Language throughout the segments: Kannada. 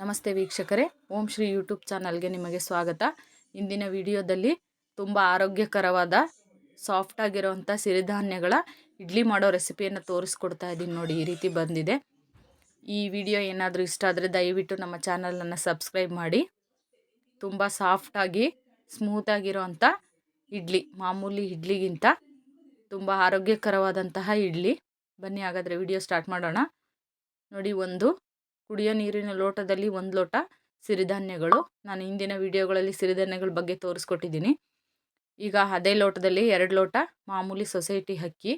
ನಮಸ್ತೆ ವೀಕ್ಷಕರೇ, ಓಂ ಶ್ರೀ ಯೂಟ್ಯೂಬ್ ಚಾನಲ್ಗೆ ನಿಮಗೆ ಸ್ವಾಗತ. ಇಂದಿನ ವಿಡಿಯೋದಲ್ಲಿ ತುಂಬ ಆರೋಗ್ಯಕರವಾದ, ಸಾಫ್ಟ್ ಆಗಿರುವಂಥ ಸಿರಿಧಾನ್ಯಗಳ ಇಡ್ಲಿ ಮಾಡೋ ರೆಸಿಪಿಯನ್ನು ತೋರಿಸ್ಕೊಡ್ತಾ ಇದ್ದೀನಿ ನೋಡಿ, ಈ ರೀತಿ ಬಂದಿದೆ. ಈ ವಿಡಿಯೋ ಏನಾದರೂ ಇಷ್ಟ ಆದರೆ ದಯವಿಟ್ಟು ನಮ್ಮ ಚಾನಲನ್ನು ಸಬ್ಸ್ಕ್ರೈಬ್ ಮಾಡಿ. ತುಂಬ ಸಾಫ್ಟಾಗಿ ಸ್ಮೂತಾಗಿರೋವಂಥ ಇಡ್ಲಿ, ಮಾಮೂಲಿ ಇಡ್ಲಿಗಿಂತ ತುಂಬ ಆರೋಗ್ಯಕರವಾದಂತಹ ಇಡ್ಲಿ. ಬನ್ನಿ ಹಾಗಾದರೆ ವಿಡಿಯೋ ಸ್ಟಾರ್ಟ್ ಮಾಡೋಣ. ನೋಡಿ, ಒಂದು ಕುಡಿಯೋ ನೀರಿನ ಲೋಟದಲ್ಲಿ ಒಂದು ಲೋಟ ಸಿರಿಧಾನ್ಯಗಳು. ನಾನು ಹಿಂದಿನ ವಿಡಿಯೋಗಳಲ್ಲಿ ಸಿರಿಧಾನ್ಯಗಳ ಬಗ್ಗೆ ತೋರಿಸ್ಕೊಟ್ಟಿದ್ದೀನಿ. ಈಗ ಅದೇ ಲೋಟದಲ್ಲಿ ಎರಡು ಲೋಟ ಮಾಮೂಲಿ ಸೊಸೈಟಿ ಅಕ್ಕಿ.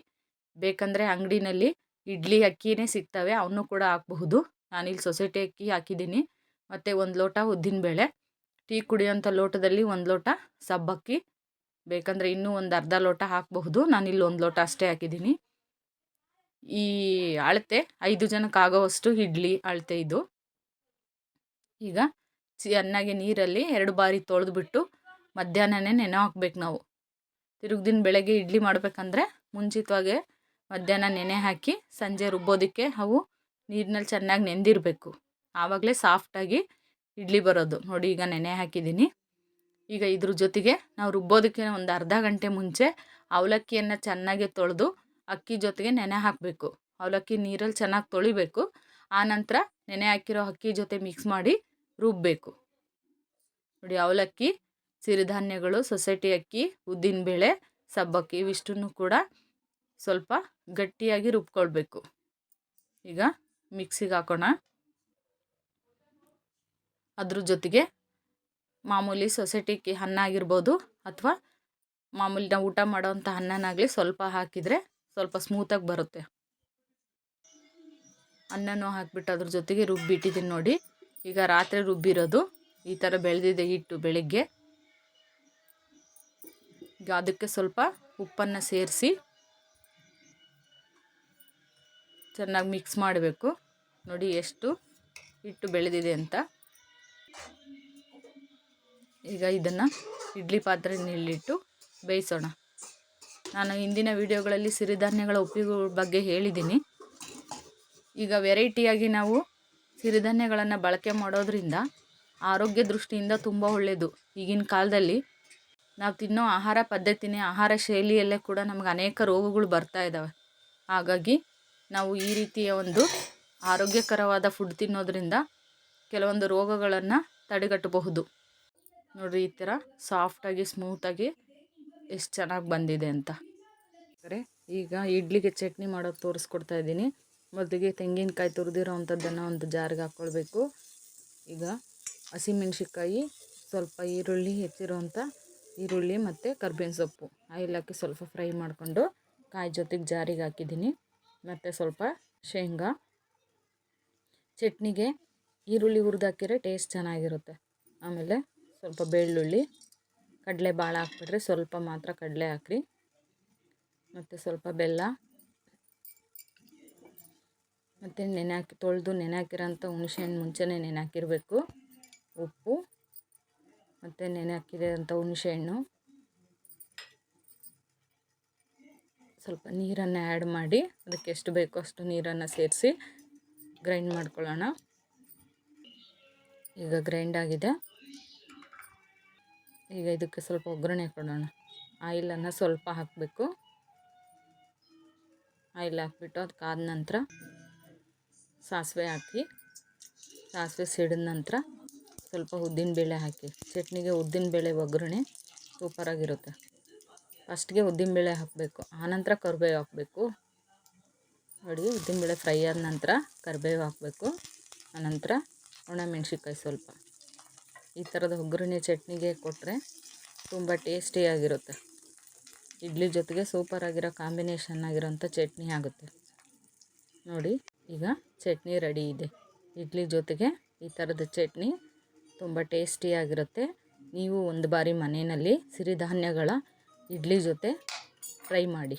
ಬೇಕಂದರೆ ಅಂಗಡಿನಲ್ಲಿ ಇಡ್ಲಿ ಅಕ್ಕಿನೇ ಸಿಗ್ತವೆ ಅವನ್ನೂ ಕೂಡ ಹಾಕಬಹುದು. ನಾನಿಲ್ಲಿ ಸೊಸೈಟಿ ಅಕ್ಕಿ ಹಾಕಿದ್ದೀನಿ. ಮತ್ತು ಒಂದು ಲೋಟ ಉದ್ದಿನಬೇಳೆ. ಟೀ ಕುಡಿಯೋಂಥ ಲೋಟದಲ್ಲಿ ಒಂದು ಲೋಟ ಸಬ್ಬಕ್ಕಿ. ಬೇಕಂದರೆ ಇನ್ನೂ ಒಂದು ಅರ್ಧ ಲೋಟ ಹಾಕಬಹುದು. ನಾನಿಲ್ಲಿ ಒಂದು ಲೋಟ ಅಷ್ಟೇ ಹಾಕಿದ್ದೀನಿ. ಈ ಅಳತೆ ಐದು ಜನಕ್ಕೆ ಆಗೋವಷ್ಟು ಇಡ್ಲಿ ಅಳತೆ ಇದು. ಈಗ ಚೆನ್ನಾಗಿ ನೀರಲ್ಲಿ ಎರಡು ಬಾರಿ ತೊಳೆದ್ಬಿಟ್ಟು ಮಧ್ಯಾಹ್ನನೇ ನೆನೆ ಹಾಕ್ಬೇಕು ನಾವು. ತಿರುಗ್ದಿನ ಬೆಳಗ್ಗೆ ಇಡ್ಲಿ ಮಾಡಬೇಕಂದ್ರೆ ಮುಂಚಿತವಾಗಿ ಮಧ್ಯಾಹ್ನ ನೆನೆ ಹಾಕಿ ಸಂಜೆ ರುಬ್ಬೋದಕ್ಕೆ ಅವು ನೀರಿನಲ್ಲಿ ಚೆನ್ನಾಗಿ ನೆಂದಿರಬೇಕು. ಆವಾಗಲೇ ಸಾಫ್ಟಾಗಿ ಇಡ್ಲಿ ಬರೋದು. ನೋಡಿ ಈಗ ನೆನೆ ಹಾಕಿದ್ದೀನಿ. ಈಗ ಇದ್ರ ಜೊತೆಗೆ ನಾವು ರುಬ್ಬೋದಕ್ಕೆ ಒಂದು ಅರ್ಧ ಗಂಟೆ ಮುಂಚೆ ಅವಲಕ್ಕಿಯನ್ನು ಚೆನ್ನಾಗಿ ತೊಳೆದು ಅಕ್ಕಿ ಜೊತೆಗೆ ನೆನೆ ಹಾಕಬೇಕು. ಅವಲಕ್ಕಿ ನೀರಲ್ಲಿ ಚೆನ್ನಾಗಿ ತೊಳಿಬೇಕು. ಆನಂತರ ನೆನೆ ಹಾಕಿರೋ ಅಕ್ಕಿ ಜೊತೆ ಮಿಕ್ಸ್ ಮಾಡಿ ರುಬ್ಬಬೇಕು ನೋಡಿ ಅವಲಕ್ಕಿ, ಸಿರಿಧಾನ್ಯಗಳು, ಸೊಸೈಟಿ ಅಕ್ಕಿ, ಉದ್ದಿನಬೇಳೆ, ಸಬ್ಬಕ್ಕಿ ಇವಿಷ್ಟನ್ನು ಕೂಡ ಸ್ವಲ್ಪ ಗಟ್ಟಿಯಾಗಿ ರುಬ್ಕೊಳ್ಬೇಕು. ಈಗ ಮಿಕ್ಸಿಗೆ ಹಾಕೋಣ. ಅದ್ರ ಜೊತೆಗೆ ಮಾಮೂಲಿ ಸೊಸೈಟಿ ಅಕ್ಕಿ ಅನ್ನ ಆಗಿರ್ಬೋದು ಅಥವಾ ಮಾಮೂಲಿ ನಾವು ಊಟ ಮಾಡೋವಂಥ ಅನ್ನನಾಗಲಿ ಸ್ವಲ್ಪ ಹಾಕಿದರೆ ಸ್ವಲ್ಪ ಸ್ಮೂತಾಗಿ ಬರುತ್ತೆ. ಅನ್ನನೂ ಹಾಕ್ಬಿಟ್ಟು ಅದ್ರ ಜೊತೆಗೆ ರುಬ್ಬಿಟ್ಟಿದ್ದೀನಿ ನೋಡಿ. ಈಗ ರಾತ್ರಿ ರುಬ್ಬಿರೋದು. ಈ ಥರ ಬೆಳೆದಿದೆ ಹಿಟ್ಟು ಬೆಳಿಗ್ಗೆ. ಈಗ ಅದಕ್ಕೆ ಸ್ವಲ್ಪ ಉಪ್ಪನ್ನು ಸೇರಿಸಿ ಚೆನ್ನಾಗಿ ಮಿಕ್ಸ್ ಮಾಡಬೇಕು. ನೋಡಿ ಎಷ್ಟು ಹಿಟ್ಟು ಬೆಳೆದಿದೆ ಅಂತ. ಈಗ ಇದನ್ನು ಇಡ್ಲಿ ಪಾತ್ರೆಯಲ್ಲಿಟ್ಟು ಬೇಯಿಸೋಣ. ನಾನು ಹಿಂದಿನ ವಿಡಿಯೋಗಳಲ್ಲಿ ಸಿರಿಧಾನ್ಯಗಳ ಉಪಯೋಗ ಬಗ್ಗೆ ಹೇಳಿದ್ದೀನಿ. ಈಗ ವೆರೈಟಿಯಾಗಿ ನಾವು ಸಿರಿಧಾನ್ಯಗಳನ್ನು ಬಳಕೆ ಮಾಡೋದ್ರಿಂದ ಆರೋಗ್ಯ ದೃಷ್ಟಿಯಿಂದ ತುಂಬ ಒಳ್ಳೆಯದು ಈಗಿನ ಕಾಲದಲ್ಲಿ ನಾವು ತಿನ್ನೋ ಆಹಾರ ಪದ್ಧತಿನೇ ಆಹಾರ ಶೈಲಿಯಲ್ಲೇ ಕೂಡ ನಮ್ಗೆ ಅನೇಕ ರೋಗಗಳು ಬರ್ತಾ ಇದ್ದಾವೆ. ಹಾಗಾಗಿ ನಾವು ಈ ರೀತಿಯ ಒಂದು ಆರೋಗ್ಯಕರವಾದ ಫುಡ್ ತಿನ್ನೋದ್ರಿಂದ ಕೆಲವೊಂದು ರೋಗಗಳನ್ನು ತಡೆಗಟ್ಟಬಹುದು. ನೋಡಿರಿ ಈ ಥರ ಸಾಫ್ಟಾಗಿ ಸ್ಮೂತಾಗಿ ಎಷ್ಟು ಚೆನ್ನಾಗಿ ಬಂದಿದೆ ಅಂತ. ಸರಿ, ಈಗ ಇಡ್ಲಿಗೆ ಚಟ್ನಿ ಮಾಡೋದು ತೋರಿಸ್ಕೊಡ್ತಾ ಇದ್ದೀನಿ. ಮೊದಲಿಗೆ ತೆಂಗಿನಕಾಯಿ ತುರಿದಿರೋ ಅಂಥದ್ದನ್ನು ಒಂದು ಜಾರಿಗೆ ಹಾಕ್ಕೊಳ್ಬೇಕು ಈಗ ಹಸಿಮೆಣ್ಸಿಕಾಯಿ ಸ್ವಲ್ಪ ಈರುಳ್ಳಿ ಹೆಚ್ಚಿರುವಂಥ ಈರುಳ್ಳಿ ಮತ್ತು ಕರ್ಬೇವಿನ ಸೊಪ್ಪು. ಆಯಿಲ್ ಹಾಕಿ ಸ್ವಲ್ಪ ಫ್ರೈ ಮಾಡಿಕೊಂಡು ಕಾಯಿ ಜೊತೆಗೆ ಜಾರಿಗೆ ಹಾಕಿದ್ದೀನಿ. ಮತ್ತು ಸ್ವಲ್ಪ ಶೇಂಗಾ. ಚಟ್ನಿಗೆ ಈರುಳ್ಳಿ ಹುರಿದಾಕಿದ್ರೆ ಟೇಸ್ಟ್ ಚೆನ್ನಾಗಿರುತ್ತೆ. ಆಮೇಲೆ ಸ್ವಲ್ಪ ಬೆಳ್ಳುಳ್ಳಿ. ಕಡಲೆ ಭಾಳ ಹಾಕ್ಬಿಟ್ರೆ ಸ್ವಲ್ಪ ಮಾತ್ರ ಕಡಲೆ ಹಾಕ್ರಿ. ಮತ್ತು ಸ್ವಲ್ಪ ಬೆಲ್ಲ. ಮತ್ತು ನೆನೆ ಹಾಕಿ, ತೊಳೆದು ನೆನೆ ಹಾಕಿರೋಂಥ ಹುಣಸೆಹಣ್ಣು ಮುಂಚೆನೇ ನೆನೆ ಹಾಕಿರಬೇಕು. ಉಪ್ಪು, ಮತ್ತು ನೆನೆ ಹಾಕಿರೋಂಥ ಹುಣಸೆಹಣ್ಣು ಸ್ವಲ್ಪ ನೀರನ್ನು ಆ್ಯಡ್ ಮಾಡಿ, ಅದಕ್ಕೆ ಎಷ್ಟು ಬೇಕೋ ಅಷ್ಟು ನೀರನ್ನು ಸೇರಿಸಿ ಗ್ರೈಂಡ್ ಮಾಡ್ಕೊಳ್ಳೋಣ. ಈಗ ಗ್ರೈಂಡ್ ಆಗಿದೆ. ಈಗ ಇದಕ್ಕೆ ಸ್ವಲ್ಪ ಒಗ್ಗರಣೆ ಕೊಡೋಣ ಆಯಿಲನ್ನು ಸ್ವಲ್ಪ ಹಾಕಬೇಕು. ಆಯಿಲ್ ಹಾಕ್ಬಿಟ್ಟು ಅದಕ್ಕೆ ಆದ ನಂತರ ಸಾಸಿವೆ ಹಾಕಿ, ಸಾಸಿವೆ ಸಿಡಿದ ನಂತರ ಸ್ವಲ್ಪ ಉದ್ದಿನ ಬೇಳೆ ಹಾಕಿ. ಚಟ್ನಿಗೆ ಉದ್ದಿನ ಬೇಳೆ ಒಗ್ಗರಣೆ ಸೂಪರಾಗಿರುತ್ತೆ ಫಸ್ಟ್ಗೆ ಉದ್ದಿನಬೇಳೆ ಹಾಕಬೇಕು. ಆನಂತರ ಕರಿಬೇವು ಹಾಕಬೇಕು. ನೋಡಿ ಉದ್ದಿನಬೇಳೆ ಫ್ರೈ ಆದ ನಂತರ ಕರಿಬೇವು ಹಾಕಬೇಕು. ಆನಂತರ ಒಣಮೆಣ್ಸಿನ್ಕಾಯಿ ಸ್ವಲ್ಪ. ಈ ಥರದ ಒಗ್ಗರಣೆ ಚಟ್ನಿಗೆ ಕೊಟ್ಟರೆ ತುಂಬ ಟೇಸ್ಟಿಯಾಗಿರುತ್ತೆ. ಇಡ್ಲಿ ಜೊತೆಗೆ ಸೂಪರಾಗಿರೋ ಕಾಂಬಿನೇಷನ್ ಆಗಿರೋಂಥ ಚಟ್ನಿ ಆಗುತ್ತೆ. ನೋಡಿ, ಈಗ ಚಟ್ನಿ ರೆಡಿ ಇದೆ. ಇಡ್ಲಿ ಜೊತೆಗೆ ಈ ಥರದ ಚಟ್ನಿ ತುಂಬ ಟೇಸ್ಟಿಯಾಗಿರುತ್ತೆ. ನೀವು ಒಂದು ಬಾರಿ ಮನೆಯಲ್ಲಿ ಸಿರಿಧಾನ್ಯಗಳ ಇಡ್ಲಿ ಜೊತೆ ಫ್ರೈ ಮಾಡಿ.